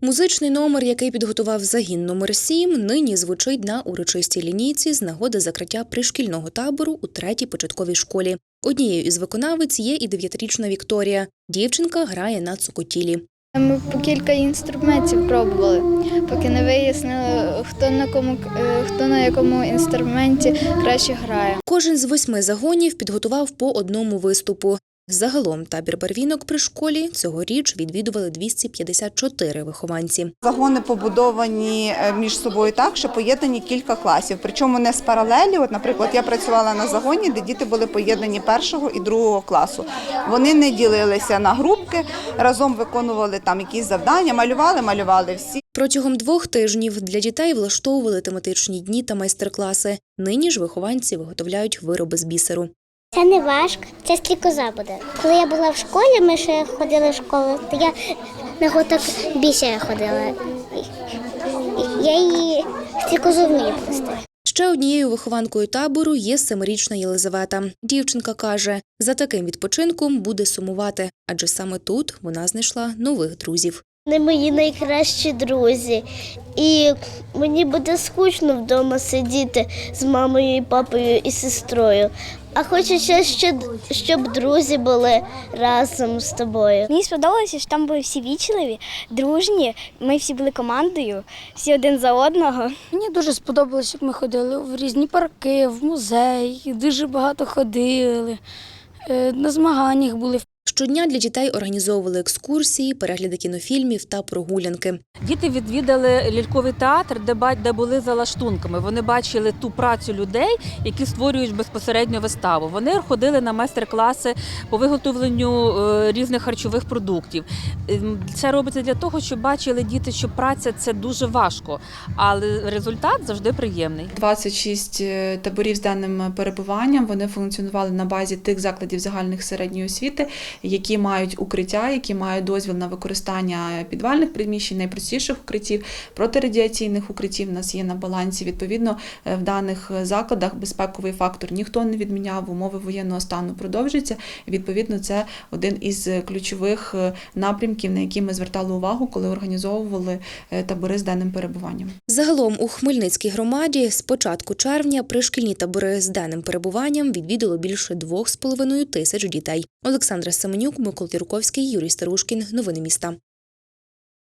Музичний номер, який підготував загін номер 7 нині звучить на урочистій лінійці з нагоди закриття пришкільного табору у третій початковій школі. Однією із виконавиць є і дев'ятирічна Вікторія. Дівчинка грає на цукотілі. Ми по кілька інструментів пробували, поки не вияснили, хто на кому е, хто на якому інструменті краще грає. Кожен з восьми загонів підготував по одному виступу. Загалом табір барвінок при школі цьогоріч відвідували 254 вихованці. Загони побудовані е, між собою так, що поєднані кілька класів. Причому не з паралелі. От, наприклад, я працювала на загоні, де діти були поєднані першого і другого класу. Вони не ділилися на групки, разом виконували там якісь завдання, малювали, малювали всі. Протягом двох тижнів для дітей влаштовували тематичні дні та майстер-класи. Нині ж вихованці виготовляють вироби з бісеру. Це не важко, це стрікоза буде. Коли я була в школі, ми ще ходили в школу, то я на готок більше ходила. Я її стрікозу вмію плести. Ще однією вихованкою табору є семирічна Єлизавета. Дівчинка каже, за таким відпочинком буде сумувати, адже саме тут вона знайшла нових друзів. Вони мої найкращі друзі. І мені буде скучно вдома сидіти з мамою, і папою і сестрою. А хочеться, ще, щоб друзі були разом з тобою. Мені сподобалося, що там були всі вічливі, дружні. Ми всі були командою, всі один за одного. Мені дуже сподобалось, як ми ходили в різні парки, в музей, дуже багато ходили, е, на змаганнях були. Щодня для дітей організовували екскурсії, перегляди кінофільмів та прогулянки. Діти відвідали ляльковий театр, де були за лаштунками. Вони бачили ту працю людей, які створюють безпосередньо виставу. Вони ходили на майстер-класи по виготовленню е, різних харчових продуктів. Ем, Це робиться для того, щоб бачили діти, що праця це дуже важко, але результат завжди приємний. 26 е, таборів з денним перебуванням. Вони функціонували на базі тих закладів загальних середньої освіти, які мають укриття, які мають дозвіл на використання підвальних приміщень, найпростіших укриттів, протирадіаційних укриттів. У нас є на балансі. Відповідно, е, в даних закладах безпековий фактор ніхто не відміняв. Умови воєнного стану продовжуються. Відповідно, це один із ключових е, напрямків, на які ми звертали увагу, коли організовували е, табори з денним перебуванням. Загалом у Хмельницькій громаді з початку червня пришкільні табори з денним перебуванням відвідало більше 2,5 тисяч дітей. Олександра Семенюк, Микола Тірковський, Юрій Старушкін. Новини міста.